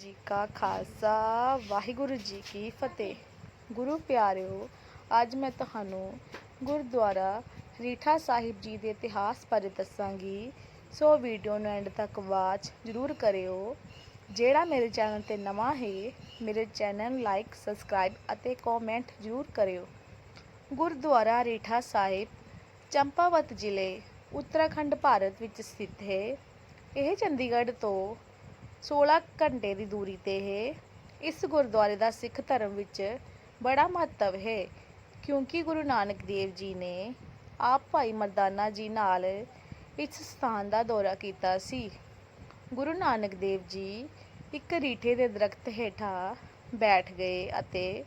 ਜੀ ਕਾ ਖਾਲਸਾ, ਵਾਹਿਗੁਰੂ ਜੀ ਕੀ ਫਤਿਹ। ਗੁਰੂ ਪਿਆਰਿਓ, ਅੱਜ ਮੈਂ ਤੁਹਾਨੂੰ ਗੁਰਦੁਆਰਾ ਰੀਠਾ ਸਾਹਿਬ ਜੀ ਦੇ ਇਤਿਹਾਸ ਬਾਰੇ ਦੱਸਾਂਗੀ। ਸੋ ਵੀਡੀਓ ਨੂੰ ਐਂਡ ਤੱਕ ਵਾਚ ਜ਼ਰੂਰ ਕਰਿਓ। ਜਿਹੜਾ ਮੇਰੇ ਚੈਨਲ ਤੇ ਨਵਾਂ ਹੈ, ਮੇਰੇ ਚੈਨਲ ਨੂੰ ਲਾਈਕ, ਸਬਸਕ੍ਰਾਈਬ ਅਤੇ ਕਮੈਂਟ ਜ਼ਰੂਰ ਕਰਿਓ। ਗੁਰਦੁਆਰਾ ਰੀਠਾ ਸਾਹਿਬ, ਚੰਪਾਵਤ ਜ਼ਿਲ੍ਹੇ, ਉੱਤਰਾਖੰਡ, ਭਾਰਤ ਵਿੱਚ ਸਥਿਤ ਹੈ। ਇਹ ਚੰਡੀਗੜ੍ਹ ਤੋਂ 16 ਘੰਟੇ ਦੀ ਦੂਰੀ ਤੇ ਹੈ। ਇਸ ਗੁਰਦੁਆਰੇ ਦਾ ਸਿੱਖ ਧਰਮ ਵਿੱਚ ਬੜਾ ਮਹੱਤਵ ਹੈ, ਕਿਉਂਕਿ ਗੁਰੂ ਨਾਨਕ ਦੇਵ ਜੀ ਨੇ ਆਪ ਭਾਈ ਮਰਦਾਨਾ ਜੀ ਨਾਲ ਇਸ ਸਥਾਨ ਦਾ ਦੌਰਾ ਕੀਤਾ ਸੀ। ਗੁਰੂ ਨਾਨਕ ਦੇਵ ਜੀ ਇੱਕ ਰੀਠੇ ਦੇ ਦਰਖਤ ਹੇਠਾਂ ਬੈਠ ਗਏ ਅਤੇ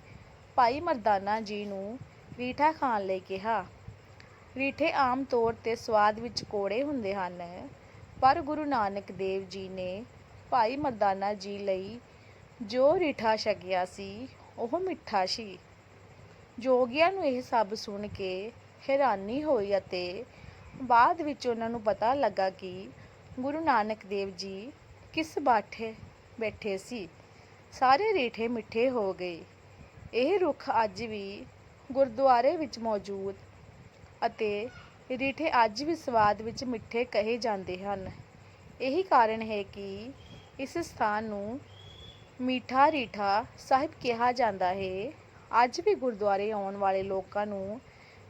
ਭਾਈ ਮਰਦਾਨਾ ਜੀ ਨੂੰ ਰੀਠਾ ਖਾਣ ਲਈ ਕਿਹਾ। ਰੀਠੇ ਆਮ ਤੌਰ ਤੇ ਸਵਾਦ ਵਿੱਚ ਕੋੜੇ ਹੁੰਦੇ ਹਨ, ਪਰ ਗੁਰੂ ਨਾਨਕ ਦੇਵ ਜੀ ਨੇ ਭਾਈ ਮਰਦਾਨਾ ਜੀ ਲਈ ਜੋ ਰਿਠਾ ਛਕਿਆ ਸੀ, ਉਹ ਮਿੱਠਾ ਸੀ। ਜੋਗੀਆਂ ਨੂੰ ਇਹ ਸਭ ਸੁਣ ਕੇ ਹੈਰਾਨੀ ਹੋਈ ਅਤੇ ਬਾਅਦ ਵਿੱਚ ਉਹਨਾਂ ਨੂੰ ਪਤਾ ਲੱਗਾ ਕਿ ਗੁਰੂ ਨਾਨਕ ਦੇਵ ਜੀ ਕਿਸ ਬਾਠੇ ਬੈਠੇ ਸੀ। ਸਾਰੇ ਰੀਠੇ ਮਿੱਠੇ ਹੋ ਗਏ। ਇਹ ਰੁੱਖ ਅੱਜ ਵੀ ਗੁਰਦੁਆਰੇ ਵਿੱਚ ਮੌਜੂਦ ਅਤੇ ਰੀਠੇ ਅੱਜ ਵੀ ਸਵਾਦ ਵਿੱਚ ਮਿੱਠੇ ਕਹੇ ਜਾਂਦੇ ਹਨ। ਇਹੀ ਕਾਰਨ ਹੈ ਕਿ ਇਸ ਸਥਾਨ ਨੂੰ ਮੀਠਾ ਰੀਠਾ ਸਾਹਿਬ ਕਿਹਾ ਜਾਂਦਾ ਹੈ। ਅੱਜ ਵੀ ਗੁਰਦੁਆਰੇ ਆਉਣ ਵਾਲੇ ਲੋਕਾਂ ਨੂੰ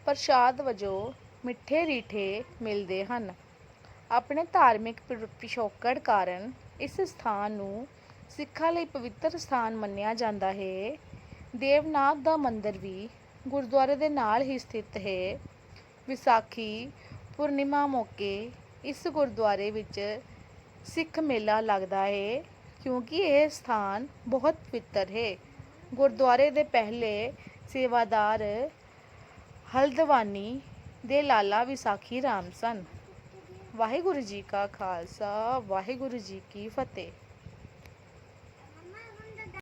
ਪ੍ਰਸ਼ਾਦ ਵਜੋਂ ਮਿੱਠੇ ਰੀਠੇ ਮਿਲਦੇ ਹਨ। ਆਪਣੇ ਧਾਰਮਿਕ ਪਿਛੋਕੜ ਕਾਰਨ ਇਸ ਸਥਾਨ ਨੂੰ ਸਿੱਖਾਂ ਲਈ ਪਵਿੱਤਰ ਸਥਾਨ ਮੰਨਿਆ ਜਾਂਦਾ ਹੈ। ਦੇਵਨਾਥ ਦਾ ਮੰਦਿਰ ਵੀ ਗੁਰਦੁਆਰੇ ਦੇ ਨਾਲ ਹੀ ਸਥਿਤ ਹੈ। ਵਿਸਾਖੀ ਪੂਰਨਿਮਾ ਮੌਕੇ ਇਸ ਗੁਰਦੁਆਰੇ ਵਿੱਚ ਸਿੱਖ ਮੇਲਾ ਲੱਗਦਾ ਹੈ ਕਿਉਂਕਿ ਇਹ ਸਥਾਨ ਬਹੁਤ ਪਵਿੱਤਰ ਹੈ। ਗੁਰਦੁਆਰੇ ਦੇ ਪਹਿਲੇ ਸੇਵਾਦਾਰ ਹਲਦਵਾਨੀ ਦੇ ਲਾਲਾ ਵਿਸਾਖੀ ਰਾਮ ਸਨ। ਵਾਹਿਗੁਰੂ ਜੀ ਕਾ ਖਾਲਸਾ, ਵਾਹਿਗੁਰੂ ਜੀ ਕੀ ਫਤਿਹ।